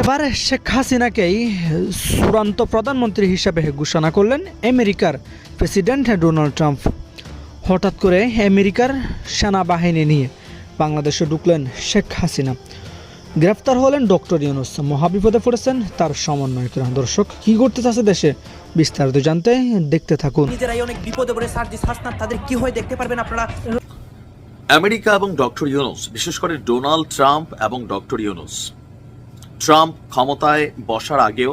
এবার শেখ হাসিনাকেই চূড়ান্ত প্রধানমন্ত্রী হিসাবে ঘোষণা করলেন আমেরিকার প্রেসিডেন্ট ডোনাল্ড ট্রাম্প। হঠাৎ করে আমেরিকার সেনাবাহিনী নিয়ে বাংলাদেশে ঢুকলেন শেখ হাসিনা। গ্রেফতার হলেন ডক্টর ইউনুস। মহাবিপদে পড়েছেন তার সমন্বয়করা। দর্শক কি করতে চাচ্ছে দেশে? বিস্তারিত জানতে দেখতে থাকুন। নিজেরাই অনেক বিপদে পড়ে সার্জিস হাসনাত তাদের কি হয় দেখতে পারবেন আপনারা? আমেরিকা এবং ডক্টর ইউনুস বিশেষ করে ডোনাল্ড ট্রাম্প এবং ডক্টর ইউনুস ট্রাম্প ক্ষমতায় বসার আগেও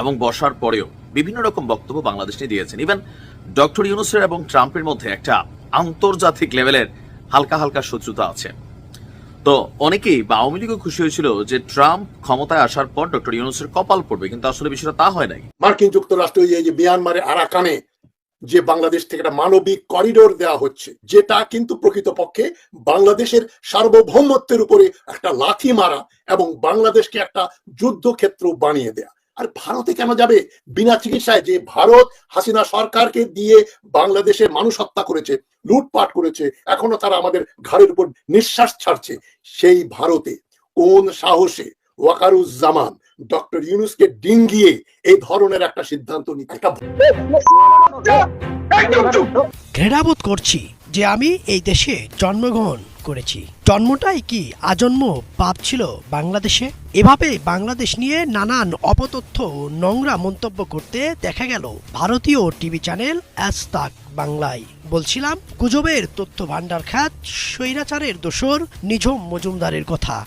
এবং বসার পরেও বিভিন্ন রকম বক্তব্য বাংলাদেশ নিয়ে দিয়েছেন। ইভেন ডক্টর ইউনুসের এবং ট্রাম্পের মধ্যে একটা আন্তর্জাতিক লেভেলের হালকা হালকা শত্রুতা আছে। তো অনেকেই বা আওয়ামী লীগও খুশি হয়েছিল যে ট্রাম্প ক্ষমতায় আসার পর ডক্টর ইউনুসের কপাল পড়বে, কিন্তু আসলে বিষয়টা তা হয় নাই। মার্কিন যুক্তরাষ্ট্র এই যে মিয়ানমারের আরাকানে যে বাংলাদেশ থেকে একটা মানবিক করিডোর দেওয়া হচ্ছে, যেটা কিন্তু প্রকৃতপক্ষে বাংলাদেশের সার্বভৌমত্বের উপরে একটা লাথি মারা এবং বাংলাদেশকে একটা যুদ্ধক্ষেত্র বানিয়ে দেয়া। আর ভারতে কেন যাবে? বিনা চিকিৎসায় যে ভারত হাসিনা সরকারকে দিয়ে বাংলাদেশের মানুষ হত্যা করেছে, লুটপাট করেছে, এখনও তারা আমাদের ঘাড়ের উপর নিঃশ্বাস ছাড়ছে, সেই ভারতে কোন সাহসে ওয়াকারুজ্জামান ডক্টর ইউনুসকে ডিঙ্গিয়ে এই ধরনের একটা সিদ্ধান্ত নিতে। ঘৃণাবোধ করছি যে আমি এই দেশে জন্মগ্রহণ করেছি। জন্মটাই কি আজন্ম পাপ ছিল বাংলাদেশে? এভাবে বাংলাদেশ নিয়ে নানান অপতথ্য নোংরা মন্তব্য করতে দেখা গেল ভারতীয় টিভি চ্যানেল অ্যাজ তাক বাংলায়। বলছিলাম গুজবের তথ্য ভাণ্ডার খাত স্বৈরাচারের দোসর নিঝম মজুমদারের কথা।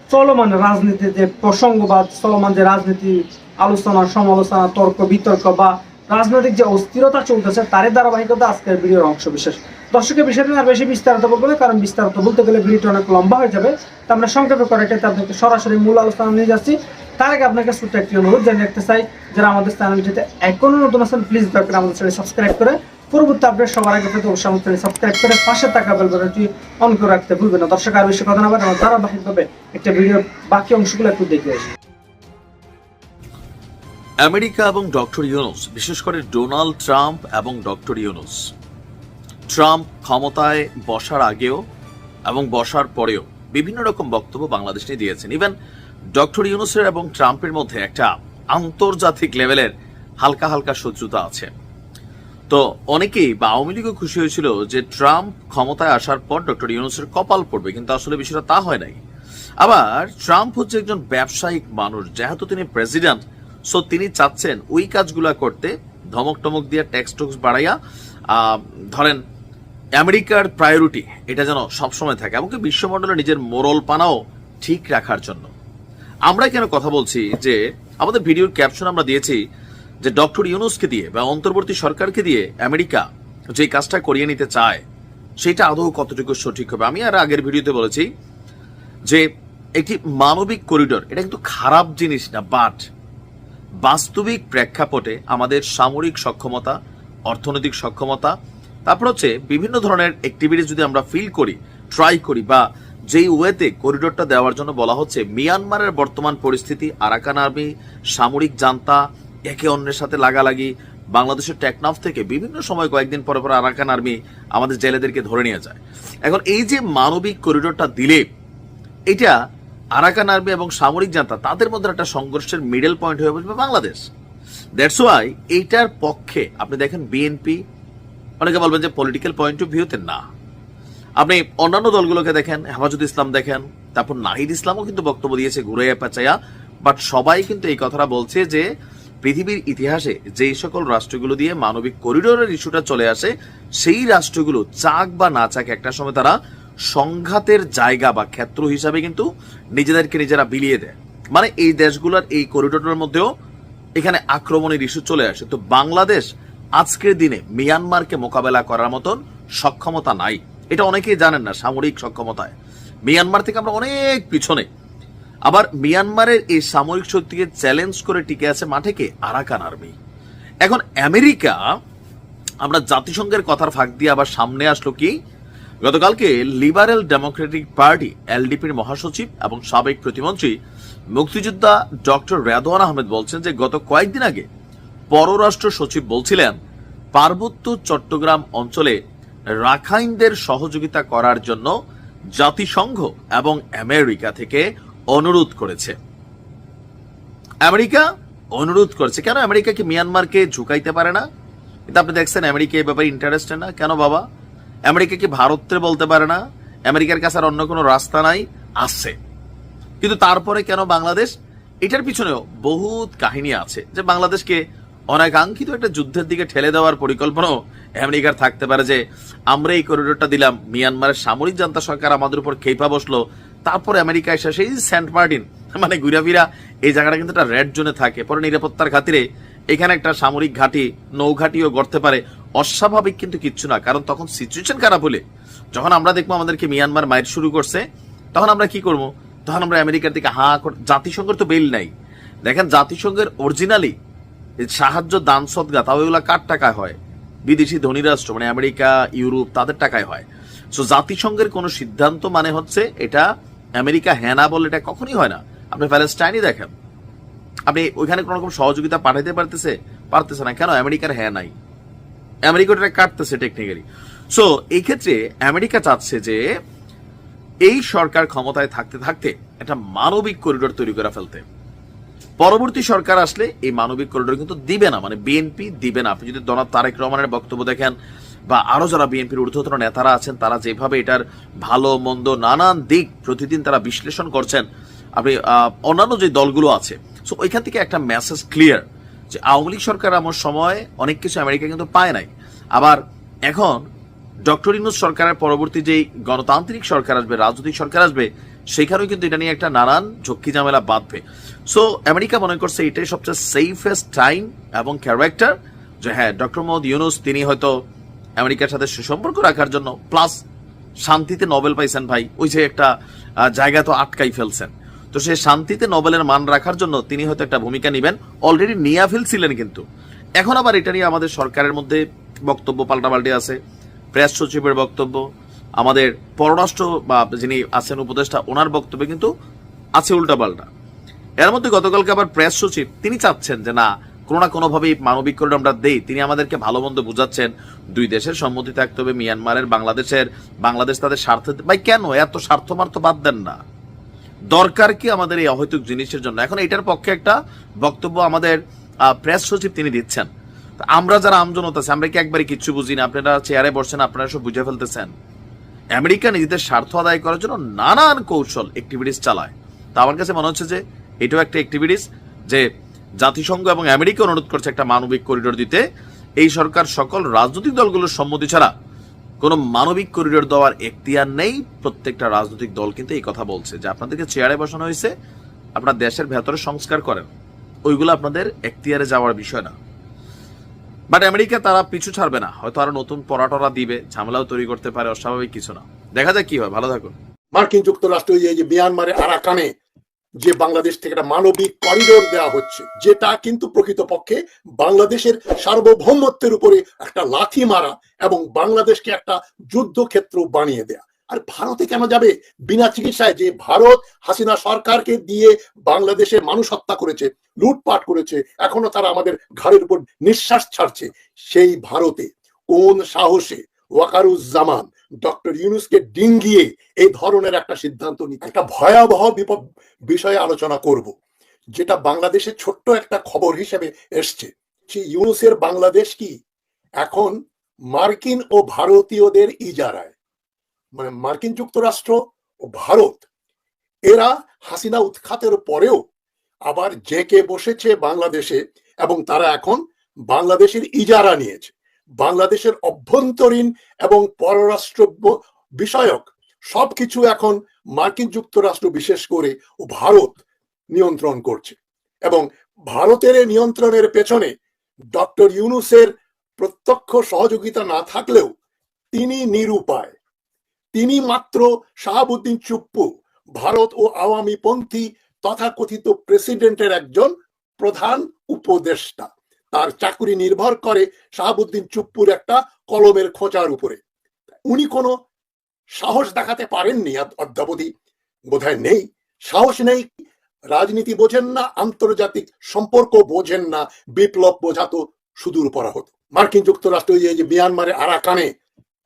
চলমান রাজনীতি যে প্রসঙ্গ বা চলমান যে রাজনীতি, আলোচনা, সমালোচনা, তর্ক, বিতর্ক বা রাজনৈতিক যে অস্থিরতা চলতেছে, তারই ধারাবাহিকতা আজকের ভিডিওর অংশ বিশেষ। দর্শকের বিষয়টা আর বেশি বিস্তারিত বলব না, কারণ বিস্তারিত বলতে গেলে ভিডিওটা অনেক লম্বা হয়ে যাবে। তা আমরা সংক্ষেপে করে এটাতে আপনাকে সরাসরি মূল আলোচনা নিয়ে যাচ্ছি। তার আগে আপনাকে ছোট্ট একটি অনুরোধ জানিয়ে রাখতে চাই, যারা আমাদের চ্যানেলটিতে এখনও নতুন আছেন প্লিজ দয়া করে আমাদের চ্যানেল সাবস্ক্রাইব করে পরবর্তী আপডেট সবার আগে পেতে চ্যানেল সাবস্ক্রাইব করে পাশে থাকা বেল বাটনটি অন করে রাখতে ভুলবেন না। দর্শক, আর বেশি কথা না বলে ধারাবাহিকভাবে একটা ভিডিওর বাকি অংশগুলো একটু দেখে আসি। আমেরিকা এবং ডক্টর ইউনুস, বিশেষ করে ডোনাল্ড ট্রাম্প এবং ডক্টর ইউনুস, ট্রাম্প ক্ষমতায় বসার আগেও এবং বসার পরেও বিভিন্ন রকম বক্তব্য বাংলাদেশ নিয়ে দিয়েছেন। ইভেন ডক্টর ইউনুসের এবং ট্রাম্পের মধ্যে একটা আন্তর্জাতিক লেভেলের হালকা হালকা শত্রুতা আছে। তো অনেকেই বা আওয়ামী লীগও খুশি হয়েছিল যে ট্রাম্প ক্ষমতায় আসার পর ডক্টর ইউনুসের কপাল পড়বে, কিন্তু আসলে বিষয়টা তা হয় নাই। আবার ট্রাম্প হচ্ছে একজন ব্যবসায়িক মানুষ, যেহেতু তিনি প্রেসিডেন্ট, সো তিনি চাচ্ছেন ওই কাজগুলা করতে, ধমক টমক দিয়ে ট্যাক্স টুক্স বাড়াইয়া ধরেন আমেরিকার প্রায়োরিটি এটা যেন সবসময় থাকে, এমনকি বিশ্বমণ্ডলে নিজের মোরল পানাও ঠিক রাখার জন্য। আমরা কেন কথা বলছি যে, আমাদের ভিডিওর ক্যাপশন আমরা দিয়েছি যে ডক্টর ইউনুসকে দিয়ে বা অন্তর্বর্তী সরকারকে দিয়ে আমেরিকা যে কাজটা করিয়ে নিতে চায়, সেটা আদৌ কতটুকু সঠিক হবে? আমি আর আগের ভিডিওতে বলেছি যে একটি মানবিক করিডোর, এটা কিন্তু খারাপ জিনিস না বাট বাস্তবিক প্রেক্ষাপটে আমাদের সামরিক সক্ষমতা, অর্থনৈতিক সক্ষমতা, তারপর হচ্ছে বিভিন্ন ধরনের অ্যাক্টিভিটিস যদি আমরা ফিল করি ট্রাই করি বা যেই ওয়েতে করিডোরটা দেওয়ার জন্য বলা হচ্ছে, মিয়ানমারের বর্তমান পরিস্থিতি, আরাকান আর্মি, সামরিক জান্তা একে অন্যের সাথে লাগালাগি, বাংলাদেশের টেকনাফ থেকে বিভিন্ন সময় কয়েকদিন পরে পরে আরাকান আর্মি আমাদের জেলেদেরকে ধরে নিয়ে যায়। এখন এই যে মানবিক করিডোরটা দিলে, এটা আরাকান আর্মি এবং সামরিক জান্তা তাদের মধ্যে একটা সংঘর্ষের মিডল পয়েন্ট হয়ে বসবে বাংলাদেশ। দ্যাটস ওয়াই এইটার পক্ষে, আপনি দেখেন বিএনপি অনেকে বলবেন যে পলিটিক্যাল পয়েন্ট অফ ভিউতে না। আপনি অন্যান্য দলগুলোকে দেখেন, হেফাজত ইসলাম দেখেন, তারপর নাহিদ ইসলামও কিন্তু বক্তব্য দিয়েছে, ঘুরাইয়া পেঁচাইয়া বাট সবাই কিন্তু এই কথাটা বলছে যে পৃথিবীর ইতিহাসে যেই সকল রাষ্ট্রগুলো দিয়ে মানবিক করিডোরের ইস্যুটা চলে আসে, সেই রাষ্ট্রগুলো চাক বা না চাক একটা সময় তারা সংঘাতের জায়গা বা ক্ষেত্র হিসাবে কিন্তু নিজেদেরকে নিজেরা বিলিয়ে দেয়। মানে এই দেশগুলোর এই করিডোরের মধ্যেও এখানে আক্রমণের ইস্যু চলে আসে। তো বাংলাদেশ আজকের দিনে মিয়ানমারকে মোকাবেলা করার মতন সক্ষমতা নাই। এটা অনেকেই জানেন না সামরিক সক্ষমতায়। মিয়ানমার থেকে আমরা অনেক পিছনে আবার মিয়ানমারের এই সামরিক শক্তিকে চ্যালেঞ্জ করে টিকে আছে মাঠে কে? Arakan army. এখন আমেরিকা, আমরা জাতিসংঘের কথার ফাঁক দিয়ে আবার সামনে আসলো কি? গতকালকে লিবারেল ডেমোক্রেটিক পার্টি, এলডিপির মহাসচিব এবং সাবেক প্রতিমন্ত্রী মুক্তিযোদ্ধা ডক্টর রেদওয়ান আহমেদ বলছেন যে গত কয়েকদিন আগে পররাষ্ট্র সচিব বলছিলেন, পার্বত্য চট্টগ্রাম অঞ্চলে রাখাইনদের সহযোগিতা করার জন্য জাতিসংঘ এবং আমেরিকা থেকে অনুরোধ করেছে। আমেরিকা অনুরোধ করছে। কেন আমেরিকা কি মিয়ানমারকে ঝুঁকাইতে পারে না? কিন্তু আপনি দেখছেন আমেরিকা এই ব্যাপারে ইন্টারেস্টেড না? কেন বাবা? আমেরিকা কি ভারতের বলতে পারে না? আমেরিকার কাছে আর অন্য কোনো রাস্তা নাই? আছে। কিন্তু তারপরে কেন বাংলাদেশ? এটার পিছনেও বহুত কাহিনী আছে যে বাংলাদেশকে অনাকাঙ্ক্ষিত একটা যুদ্ধের দিকে ঠেলে দেওয়ার পরিকল্পনাও আমেরিকার থাকতে পারে যে, আমরা এই করিডোরটা দিলাম, মিয়ানমারের সামরিক জান্তা সরকার আমাদের উপর খেপা বসল তারপরে আমেরিকা এসে সেই সেন্ট মার্টিন মানে ঘুরাফিরা, এই জায়গাটা কিন্তু একটা রেড জোনে থাকে। পরে নিরাপত্তার খাতিরে এখানে একটা সামরিক ঘাঁটি, নৌঘাটিও গড়তে পারে। অস্বাভাবিক কিন্তু কিচ্ছু না, কারণ তখন সিচুয়েশন খারাপ হলে, যখন আমরা দেখব আমাদেরকে মিয়ানমার মায়ের শুরু করছে, তখন আমরা কি করব? তখন আমরা আমেরিকার দিকে হা জাতিসংঘের তো বেল নাই। দেখেন জাতিসংঘের অরিজিনালি সাহায্য, দান সদগা তাও এগুলো কার টাকায় হয়? বিদেশি ধনী রাষ্ট্র মানে আমেরিকা, ইউরোপ, তাদের টাকায় হয়। সো জাতিসংঘের কোনো সিদ্ধান্ত মানে হচ্ছে এটা আমেরিকা হ্যাঁ না বলে এটা কখনই হয় না। আপনি প্যালেস্টাইনই দেখেন। আপনি ওইখানে কোনো রকম সহযোগিতা পাঠাইতে পারতেছে? পারতেছে না। কেন? আমেরিকার হ্যাঁ নাই। আমেরিকা ওটা কাটতেছে টেকনিক্যালি সো এই ক্ষেত্রে আমেরিকা চাচ্ছে যে এই সরকার ক্ষমতায় থাকতে থাকতে একটা মানবিক করিডোর তৈরি করে ফেলতে। পরবর্তী সরকার আসলে এই মানবিক করিডোর কিন্তু দিবে না। মানে বিএনপি দিবে না। আপনি যদি জনাব তারেক রহমানের বক্তব্য দেখেন বা আরও যারা বিএনপির ঊর্ধ্বতন নেতারা আছেন, তারা যেভাবে এটার ভালো, মন্দ, নানান দিক প্রতিদিন তারা বিশ্লেষণ করছেন, আপনি অন্যান্য যে দলগুলো আছে। সো ওইখান থেকে একটা মেসেজ ক্লিয়ার যে আওয়ামী লীগ সরকার আমার সময় অনেক কিছু আমেরিকা কিন্তু পায় নাই। আবার এখন ডক্টর ইনুস সরকারের পরবর্তী যেই গণতান্ত্রিক সরকার আসবে, রাজনৈতিক সরকার আসবে, সেখানেও কিন্তু এটা নিয়ে একটা নানান ঝক্কি ঝামেলা বাঁধবে। সো আমেরিকা মনে করছে এটাই সবচেয়ে সেফেস্ট টাইম এবং ক্যারেক্টার যে হ্যাঁ ডক্টর মোহাম্মদ ইউনুস, তিনি হয়তো আমেরিকার সাথে সুসম্পর্ক রাখার জন্য প্লাস শান্তিতে নোবেল পাইছেন ভাই। ওই যে একটা জায়গা তো আটকাই ফেলছেন। তো সে শান্তিতে নোবেলের মান রাখার জন্য তিনি হয়তো একটা ভূমিকা নেবেন। অলরেডি নিয়ে ফেলছিলেন কিন্তু। এখন আবার এটা নিয়ে আমাদের সরকারের মধ্যে বক্তব্য পাল্টাপাল্টি আছে। প্রেস সচিবের বক্তব্য, আমাদের পররাষ্ট্র বা যিনি আছেন উপদেষ্টা, ওনার বক্তব্যে কিন্তু আছে উল্টাপাল্টা। এর মধ্যে গতকালকে আবার প্রেস সচিব, তিনি চাচ্ছেন যে না কোনো না কোনোভাবেই মানবিক করিডোর আমরা দেই, তিনি আমাদেরকে ভালো মন্দ বুঝাচ্ছেন। দুই দেশের সম্মতি থাকতে হবে, মিয়ানমারের, বাংলাদেশের, বাংলাদেশ তাদের স্বার্থ ভাই, কেন? এত স্বার্থ মার্থ বাদ দেন না। দরকার কি আমাদের এই অহৈতুক জিনিসের জন্য? এখন এটার পক্ষে একটা বক্তব্য আমাদের প্রেস সচিব তিনি দিচ্ছেন। আমরা যারা আমজনতা আছে, আমরা কি একবারে কিচ্ছু বুঝি না? আপনারা চেয়ারে বসছেন আপনারা সব বুঝে ফেলতেছেন। আমেরিকা নিজেদের স্বার্থ আদায় করার জন্য নানান কৌশল অ্যাক্টিভিটিস চালায়। তা আমার কাছে মনে হচ্ছে যে, এটাও একটা অ্যাক্টিভিটিস যে জাতিসংঘ এবং আমেরিকা অনুরোধ করছে একটা মানবিক করিডোর দিতে। এই সরকার সকল রাজনৈতিক দলগুলোর সম্মতি ছাড়া কোনো মানবিক করিডোর দেওয়ার এখতিয়ার নেই। প্রত্যেকটা রাজনৈতিক দল কিন্তু এই কথা বলছে যে আপনাদেরকে চেয়ারে বসানো হয়েছে, আপনার দেশের ভেতরে সংস্কার করেন। ওইগুলো আপনাদের এখতিয়ারে যাওয়ার বিষয় না। বাট আমেরিকা তারা পিছু ছাড়বে না। হয়তো আরও নতুন পরাটরা দিবে, ঝামেলাও তৈরি করতে পারে, অস্বাভাবিক কিছু না। দেখা যাক কি হয়। ভালো থাকুন। মার্কিন যুক্তরাষ্ট্র এই যে মিয়ানমারে আরাকানে যে বাংলাদেশ থেকে একটা মানবিক করিডোর দেওয়া হচ্ছে, যেটা কিন্তু প্রকৃতপক্ষে বাংলাদেশের সার্বভৌমত্বের উপরে একটা লাথি মারা এবং বাংলাদেশকে একটা যুদ্ধক্ষেত্র বানিয়ে দেয়া। আর ভারতে কেন যাবে? বিনা চিকিৎসায় যে ভারত হাসিনা সরকারকে দিয়ে বাংলাদেশে মানুষ হত্যা করেছে, লুটপাট করেছে, এখনও তারা আমাদের ঘাড়ের উপর নিঃশ্বাস ছাড়ছে, সেই ভারতে কোন সাহসে ওয়াকারুজ্জামান ডক্টর ইউনুসকে ডিঙ্গিয়ে এই ধরনের একটা সিদ্ধান্ত নিতে। একটা ভয়াবহ বিপদ বিষয়ে আলোচনা করব, যেটা বাংলাদেশের ছোট্ট একটা খবর হিসেবে এসছে। সেই ইউনুসের বাংলাদেশ কি এখন মার্কিন ও ভারতীয়দের ইজারায়? মানে মার্কিন যুক্তরাষ্ট্র ও ভারত, এরা হাসিনা উৎখাতের পরেও আবার জেকে বসেছে বাংলাদেশে এবং তারা এখন বাংলাদেশের ইজারা নিয়েছে। বাংলাদেশের অভ্যন্তরীণ এবং পররাষ্ট্র বিষয়ক সবকিছু এখন মার্কিন যুক্তরাষ্ট্র, বিশেষ করে ও ভারত নিয়ন্ত্রণ করছে। এবং ভারতের নিয়ন্ত্রণের পেছনে ডক্টর ইউনুসের প্রত্যক্ষ সহযোগিতা না থাকলেও তিনি নিরুপায়। তিনি মাত্র শাহাবুদ্দিন চুপ্পু, ভারত ও আওয়ামী পন্থী তথাকথিত প্রেসিডেন্টের একজন প্রধান উপদেষ্টা। তার চাকুরি নির্ভর করে শাহাবুদ্দিন চুপ্পুর একটা কলমের খোঁচার উপরে। উনি কোনো সাহস দেখাতে পারেননি অদ্যাবধি। বোধহয় নেই। সাহস নেই। রাজনীতি বোঝেন না, আন্তর্জাতিক সম্পর্ক বোঝেন না, বিপ্লব বোঝাতো সুদূর পরাহত। মার্কিন যুক্তরাষ্ট্র যে মিয়ানমারের আরাকানে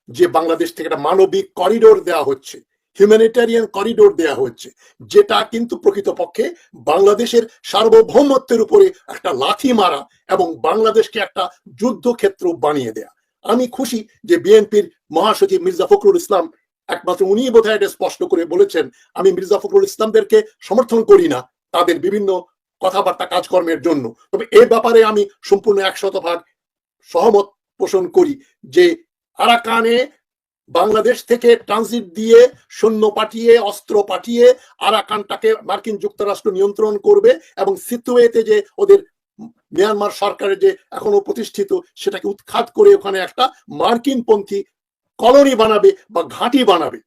যে বাংলাদেশ থেকে একটা মানবিক করিডোর দেওয়া হচ্ছে হিউম্যানিটেরিয়ান করিডোর দেওয়া হচ্ছে যেটা কিন্তু প্রকৃতপক্ষে বাংলাদেশের সার্বভৌমত্বের উপরে একটা লাথি মারা এবং বাংলাদেশকে একটা যুদ্ধক্ষেত্র বানিয়ে দেয়া। আমি খুশি যে বিএনপির মহাসচিব মির্জা ফখরুল ইসলাম, একমাত্র উনিই বোধহয় এটা স্পষ্ট করে বলেছেন, আমি মির্জা ফখরুল ইসলামদেরকে সমর্থন করি না তাদের বিভিন্ন কথাবার্তা কাজকর্মের জন্য। তবে এ ব্যাপারে আমি সম্পূর্ণ একশত ভাগ সহমত পোষণ করি যে আরাকানে বাংলাদেশ থেকে ট্রানজিট দিয়ে সৈন্য পাঠিয়ে, অস্ত্র পাঠিয়ে আরাকানটাকে মার্কিন যুক্তরাষ্ট্র নিয়ন্ত্রণ করবে এবং সিতুয়েতে যে ওদের মিয়ানমার সরকারের যে এখনও প্রতিষ্ঠিত সেটাকে উৎখাত করে ওখানে একটা মার্কিন পন্থী কলোনি বানাবে বা ঘাঁটি বানাবে।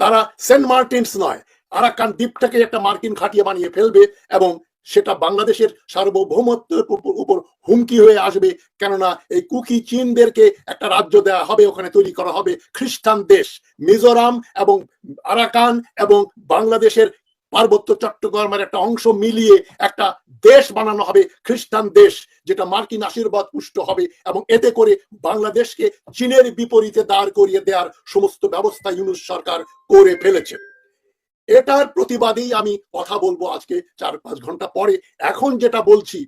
তারা সেন্ট মার্টিনস নয়, আরাকান দ্বীপটাকে একটা মার্কিন ঘাঁটিয়ে বানিয়ে ফেলবে এবং সেটা বাংলাদেশের সার্বভৌমত্বের উপর হুমকি হয়ে আসবে। কেননা এই কুকি চীনদেরকে একটা রাজ্য দেওয়া হবে, ওখানে তৈরি করা হবে খ্রিস্টান দেশ। মিজোরাম এবং আরাকান এবং বাংলাদেশের পার্বত্য চট্টগ্রামের একটা অংশ মিলিয়ে একটা দেশ বানানো হবে খ্রিস্টান দেশ, যেটা মার্কিন আশীর্বাদ পুষ্ট হবে এবং এতে করে বাংলাদেশকে চীনের বিপরীতে দাঁড় করিয়ে দেওয়ার সমস্ত ব্যবস্থা ইউনুস সরকার করে ফেলেছে। এটার প্রতিবাদেই আমি কথা বলব আজকে চার পাঁচ ঘণ্টা পরে। এখন যেটা বলছি,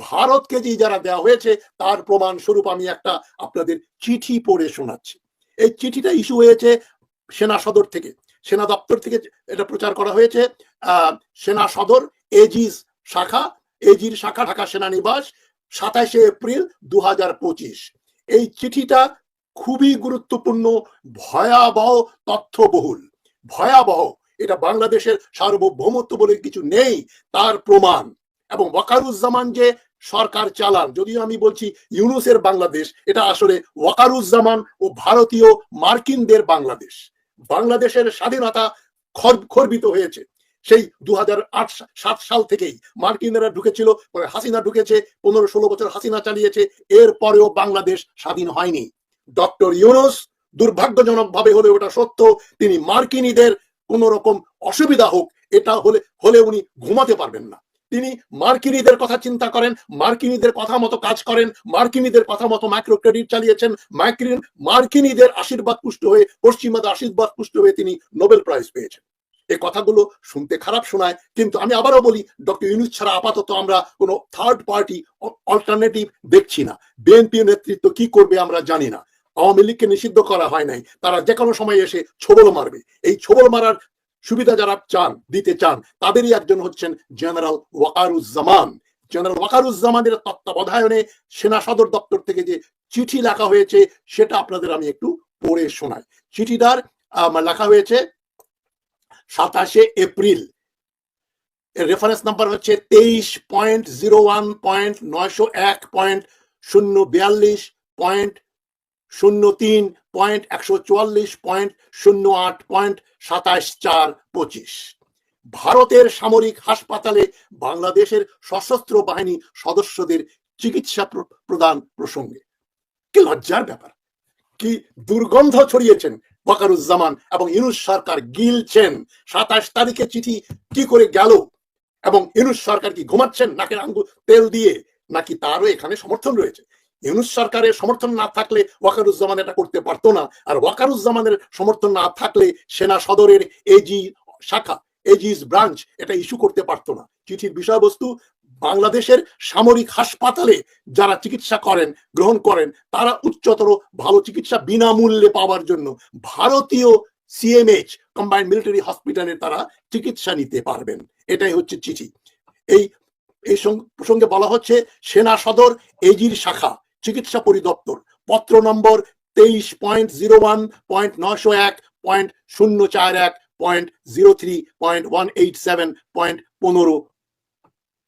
ভারতকে যে যারা দেওয়া হয়েছে, তার প্রমাণ স্বরূপ আমি একটা আপনাদের চিঠি পড়ে শোনাচ্ছি। এই চিঠিটা ইস্যু হয়েছে সেনা সদর থেকে। সেনা দপ্তর থেকে এটা প্রচার করা হয়েছে। সেনা সদর এজিস শাখা, এজির শাখা, ঢাকা সেনানিবাস সাতাশে এপ্রিল দু পঁচিশ। এই চিঠিটা খুবই গুরুত্বপূর্ণ, ভয়াবহ, তথ্যবহুল। ভয়াবহ এটা বাংলাদেশের সার্বভৌমত্ব বলে কিছু নেই, তার প্রমাণ। এবং ওয়াকারুজ্জামান যে সরকার চালান, যদিও আমি বলছি ইউনুসের বাংলাদেশ, এটা আসলে ওয়াকারুজ্জামান ও ভারতীয় মার্কিনদের বাংলাদেশ। বাংলাদেশের স্বাধীনতা খর্বিত হয়েছে। সেই দু সাত সাল থেকেই মার্কিনরা ঢুকেছিল হাসিনা ঢুকেছে, পনেরো ষোলো বছর হাসিনা চালিয়েছে এর পরেও বাংলাদেশ স্বাধীন হয়নি। ডক্টর ইউনুস দুর্ভাগ্যজনক ভাবে হলে ওটা সত্য, তিনি মার্কিনীদের কোন রকম অসুবিধা হোক, এটা হলে হলে উনি ঘুমাতে পারবেন না। তিনি মার্কিনীদের কথা চিন্তা করেন, মার্কিনীদের কথা মতো কাজ করেন, মার্কিনীদের কথা মতো মাইক্রো ক্রেডিট চালিয়েছেন মার্কিন মার্কিনীদের আশীর্বাদ পুষ্ট হয়ে, পশ্চিমাদের আশীর্বাদ পুষ্ট হয়ে তিনি নোবেল প্রাইজ পেয়েছেন। এই কথাগুলো শুনতে খারাপ শোনায়, কিন্তু আমি আবারও বলি, ডক্টর ইউনুস ছাড়া আপাতত আমরা কোনো থার্ড পার্টি অল্টারনেটিভ দেখছি না। বিএনপি নেতৃত্ব কি করবে আমরা জানি না। আওয়ামী লীগকে নিষিদ্ধ করা হয় নাই। তারা যে কোনো সময় এসে ছবল মারবে। এই ছবল মারার সুবিধা যারা চান, দিতে চান, তাদেরই একজন হচ্ছেন জেনারেল ওয়াকারুজ্জামান। জেনারেল ওয়াকারুজ্জামানের তত্ত্বাবধায়নে সেনা সদর দপ্তর থেকে যে চিঠি লেখা হয়েছে, সেটা আপনাদের আমি একটু পড়ে শোনাই। চিঠিটার লেখা হয়েছে সাতাশে এপ্রিল। রেফারেন্স নাম্বার হচ্ছে তেইশ পয়েন্ট জিরো ওয়ান পয়েন্ট নয়শো এক পয়েন্ট শূন্য বিয়াল্লিশ পয়েন্ট শূন্য তিন পয়েন্ট একশো চুয়াল্লিশ পয়েন্ট শূন্য আট পয়েন্ট সাতাশ চার পঁচিশ। ভারতের সামরিক হাসপাতালে বাংলাদেশের সশস্ত্র বাহিনী সদস্যদের চিকিৎসা প্র- প্রদান প্রসঙ্গে। কি লজ্জার ব্যাপার। কি দুর্গন্ধ ছড়িয়েছেন বকারুজ্জামান এবং ইউনুস সরকার গিলছেন। সাতাশ তারিখে চিঠি কি করে গেল এবং ইউনুস সরকার কি ঘুমাচ্ছেন নাকের আঙ্গুল তেল দিয়ে, নাকি তারও এখানে সমর্থন রয়েছে? ইউনুস সরকারের সমর্থন না থাকলে ওয়াকারুজ্জামান এটা করতে পারতো না। আর ওয়াকারুজ্জামানের সমর্থন না থাকলে সেনা সদরের এজি শাখা, এজিস ব্রাঞ্চ এটা ইস্যু করতে পারতো না। চিঠির বিষয়বস্তু, বাংলাদেশের সামরিক হাসপাতালে যারা চিকিৎসা করেন, গ্রহণ করেন, তারা উচ্চতর ভালো চিকিৎসা বিনামূল্যে পাওয়ার জন্য ভারতীয় সিএমএইচ কম্বাইন্ড মিলিটারি হসপিটালে তারা চিকিৎসা নিতে পারবেন। এটাই হচ্ছে চিঠি। এই এই প্রসঙ্গে বলা হচ্ছে, সেনা সদর, এজির শাখা। চিকিৎসা পরিদপ্তর পত্র নম্বর তেইশ পয়েন্ট জিরো ওয়ান পয়েন্ট নয়শো এক, পয়েন্ট শূন্য চার এক, point zero three, point one eight seven, point পনেরো,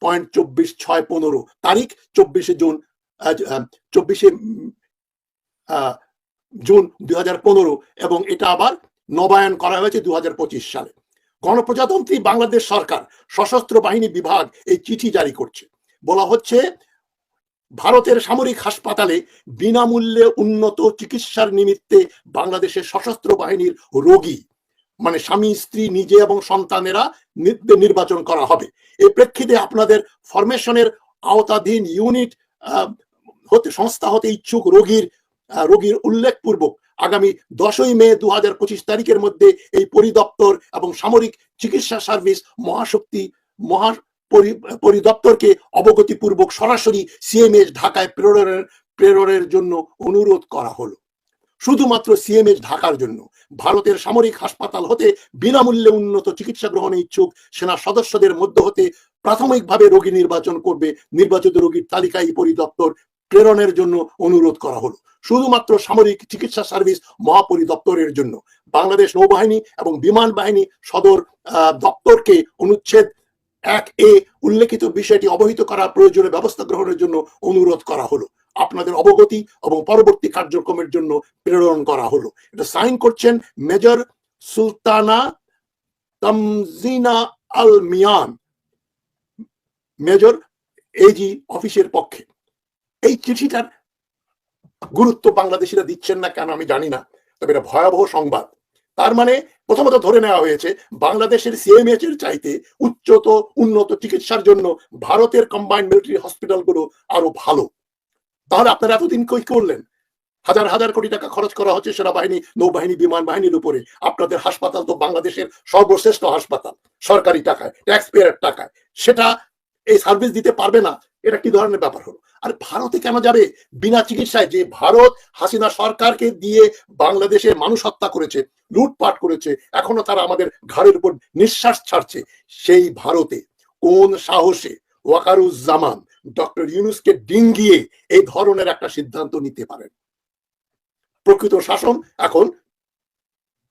পয়েন্ট চব্বিশ ছয় পনেরো। তারিখ চব্বিশে জুন চব্বিশে জুন দুই হাজার পনেরো এবং এটা আবার নবায়ন করা হয়েছে দু হাজার পঁচিশ সালে। গণপ্রজাতন্ত্রী বাংলাদেশ সরকার সশস্ত্র বাহিনী বিভাগ এই চিঠি জারি করছে। বলা হচ্ছে ভারতের সামরিক হাসপাতালে বিনামূল্যে উন্নত চিকিৎসার নিমিত্তে বাংলাদেশের সশস্ত্র বাহিনীর রোগী মানে স্বামী, স্ত্রী, নিজে এবং সন্তানেরা নির্বাচন করা হবে। এই প্রেক্ষিতে আপনাদের ফরমেশনের আওতাধীন ইউনিট হতে, সংস্থা হতে ইচ্ছুক রোগীর রোগীর উল্লেখপূর্বক আগামী দশই মে দু হাজার পঁচিশ তারিখের মধ্যে এই পরিদপ্তর এবং সামরিক চিকিৎসা সার্ভিস মহাশক্তি, মহা পরিদপ্তরকে অবগতিপূর্বক সরাসরি সিএমএস ঢাকায় প্রেরণের প্রেরণের জন্য অনুরোধ করা হলো। শুধুমাত্র সিএমএস ঢাকার জন্য। ভারতের সামরিক হাসপাতাল হতে বিনামূল্যে উন্নত চিকিৎসা গ্রহণে ইচ্ছুক সেনা সদস্যদের মধ্য হতে প্রাথমিকভাবে রোগী নির্বাচন করবে নির্বাচিত রোগীর তালিকায় পরিদপ্তর প্রেরণের জন্য অনুরোধ করা হলো। শুধুমাত্র সামরিক চিকিৎসা সার্ভিস মহাপরিদপ্তরের জন্য। বাংলাদেশ নৌবাহিনী এবং বিমান বাহিনী সদর দপ্তরকে অনুচ্ছেদ এক এ উল্লেখিত বিষয়টি অবহিত করার প্রয়োজনে ব্যবস্থা গ্রহণের জন্য অনুরোধ করা হলো। আপনাদের অবগতি এবং পরবর্তী কার্যক্রমের জন্য প্রেরণ করা হলো। এটা সাইন করছেন major Sultana Tamjina Al Mian major AG অফিসের পক্ষে। এই চিঠিটার গুরুত্ব বাংলাদেশিরা দিচ্ছেন না কেন আমি জানি না, তবে এটা ভয়াবহ সংবাদ। তার মানে প্রথমত ধরে নেওয়া হয়েছে, বাংলাদেশের সিএমএইচ এর চাইতে উচ্চত, উন্নত চিকিৎসার জন্য ভারতের কম্বাইন্ড মিলিটারি হসপিটালগুলো আরও ভালো। তাহলে আপনারা এতদিন কই করলেন? হাজার হাজার কোটি টাকা খরচ করা হচ্ছে সেনাবাহিনী, নৌবাহিনী, বিমান বাহিনীর উপরে। আপনাদের হাসপাতাল তো বাংলাদেশের সর্বশ্রেষ্ঠ হাসপাতাল, সরকারি টাকায় ট্যাক্স পেয়ারের টাকায়। সেটা এই সার্ভিস দিতে পারবে না? এটা কি ধরনের ব্যাপার হলো? আর ভারতে কেন যাবে? বিনা চিকিৎসায় যে ভারত হাসিনা সরকারকে দিয়ে বাংলাদেশে মানুষ হত্যা করেছে, লুটপাট করেছে, এখনও তারা আমাদের ঘাড়ের উপর নিঃশ্বাস ছাড়ছে, সেই ভারতে কোন সাহসে ওয়াকারুজ্জামান ডক্টর ইউনুসকে ডিঙ্গিয়ে এই ধরনের একটা সিদ্ধান্ত নিতে পারেন? প্রকৃত শাসন এখন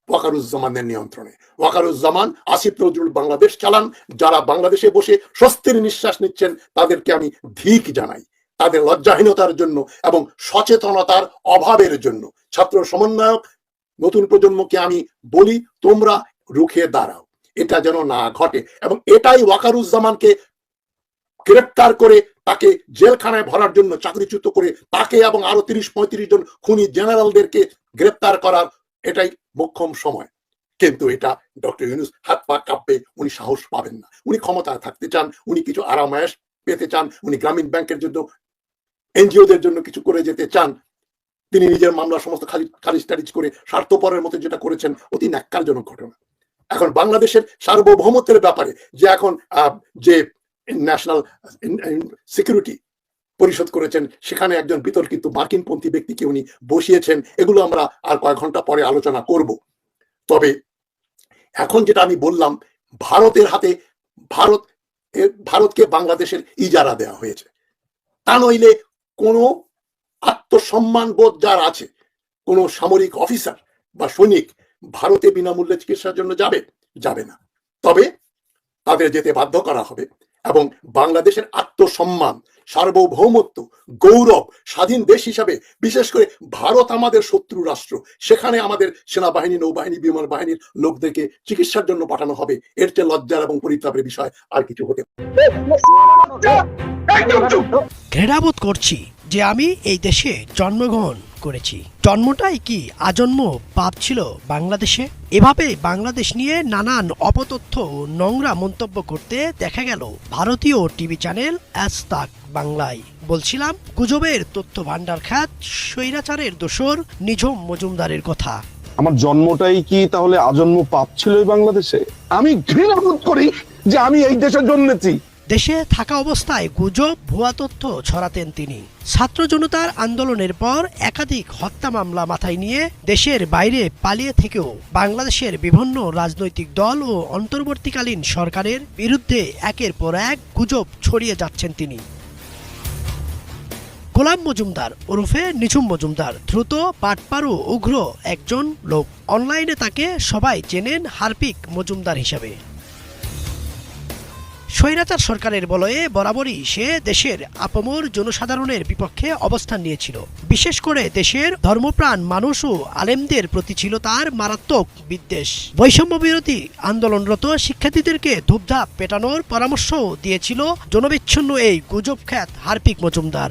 ওয়াকারুজ্জামানের নিয়ন্ত্রণে। ওয়াকারুজ্জামান, আসিফ নজরুল বাংলাদেশ চালান, যারা বাংলাদেশে বসে স্বস্তির নিঃশ্বাস নিচ্ছেন, তাদেরকে আমি ধিক জানাই। তাদের লজ্জাহীনতার জন্য এবং সচেতনতার অভাবের জন্য। ছাত্র সমন্বয়ক, নতুন প্রজন্মকে আমি বলি, তোমরা রুখে দাঁড়াও। এটা যেন না ঘটে এবং এটাই ওয়াকারুজ্জামানকে গ্রেপ্তার করে তাকে জেলখানায় ভরার জন্য চাকরিচ্যুত করে তাকে এবং আরও তিরিশ পঁয়ত্রিশ জন খুনি জেনারেলদেরকে গ্রেপ্তার করার এটাই মোক্ষম সময়। কিন্তু এটা ডক্টর ইউনুস হাত পা কাঁপবে উনি সাহস পাবেন না। উনি ক্ষমতায় থাকতে চান, উনি কিছু আরামায়াস পেতে চান, উনি গ্রামীণ ব্যাংকের জন্য এনজিওদের জন্য কিছু করে যেতে চান, তিনি নিজের মামলা সমস্ত খারিজ টারিজ করে স্বার্থপরের মতো যেটা করেছেন, অতি ন্যাক্কারজনক ঘটনা। এখন বাংলাদেশের সার্বভৌমত্বের ব্যাপারে যে এখন যে ন্যাশনাল সিকিউরিটি পরিশোধ করেছেন, সেখানে একজন বিতর্কিত মার্কিনপন্থী ব্যক্তিকে উনি বসিয়েছেন, এগুলো আমরা আর কয়েক ঘণ্টা পরে আলোচনা করব। তবে এখন যেটা আমি বললাম, ভারতের হাতে ভারত ভারতকে বাংলাদেশের ইজারা দেওয়া হয়েছে। তা নইলে কোনো আত্মসম্মান বোধ যার আছে, কোনো সামরিক অফিসার বা সৈনিক ভারতে বিনামূল্যে চিকিৎসার জন্য যাবে যাবে না। তবে তাদের যেতে বাধ্য করা হবে এবং বাংলাদেশের আত্মসম্মান সার্বভৌমত্ব গৌরব স্বাধীন দেশ হিসাবে বিশেষ করে ভারত আমাদের শত্রু রাষ্ট্র সেখানে আমাদের সেনাবাহিনী নৌবাহিনী বিমান বাহিনীর লোকদেরকে চিকিৎসার জন্য পাঠানো হবে। এর চেয়ে লজ্জার এবং পরিতাপের বিষয় আর কিছু হতে ঘৃণাবোধ করছি যে আমি এই দেশে জন্মগ্রহণ করেছি। জন্মটাই কি আজন্ম পাপ ছিল বাংলাদেশে? এভাবে বাংলাদেশ নিয়ে নানান অপতথ্য নোংরা মন্তব্য করতে দেখা গেল ভারতীয় টিভি চ্যানেল অ্যাজ তাক বাংলায়। বলছিলাম, গুজবের তথ্য ভান্ডার খ্যাত স্বৈরাচারের দোসর নিঝম মজুমদারের কথা। আমার জন্মটাই কি তাহলে আজন্ম পাপ ছিল বাংলাদেশে? আমি ঘৃণা বোধ করি যে আমি এই দেশে জন্মেছি। দেশে থাকা অবস্থায় গুজব, ভুয়া তথ্য ছড়াতেন তিনি। ছাত্র জনতার আন্দোলনের পর একাধিক হত্যা মামলা মাথায় নিয়ে দেশের বাইরে পালিয়ে থেকেও বাংলাদেশের বিভিন্ন রাজনৈতিক দল ও অন্তর্বর্তীকালীন সরকারের বিরুদ্ধে একের পর এক গুজব ছড়িয়ে যাচ্ছেন তিনি। গোলাম মজুমদার ওরফে নিঝুম মজুমদার দ্রুত, পাটপারু, উগ্র একজন লোক। অনলাইনে তাকে সবাই চেনেন হারপিক মজুমদার হিসাবে। স্বৈরাচার সরকারের বলয়ে বরাবরই সে দেশের আপমর জনসাধারণের বিপক্ষে অবস্থান নিয়েছিল। বিশেষ করে দেশের ধর্মপ্রাণ মানুষ ও আলেমদের প্রতি ছিল তার মারাত্মক বিদ্বেষ। বৈষম্য বিরোধী আন্দোলনরত শিক্ষার্থীদেরকে ধূপধাপ পেটানোর পরামর্শও দিয়েছিল জনবিচ্ছন্ন এই গুজব খ্যাত হার্পিক মজুমদার।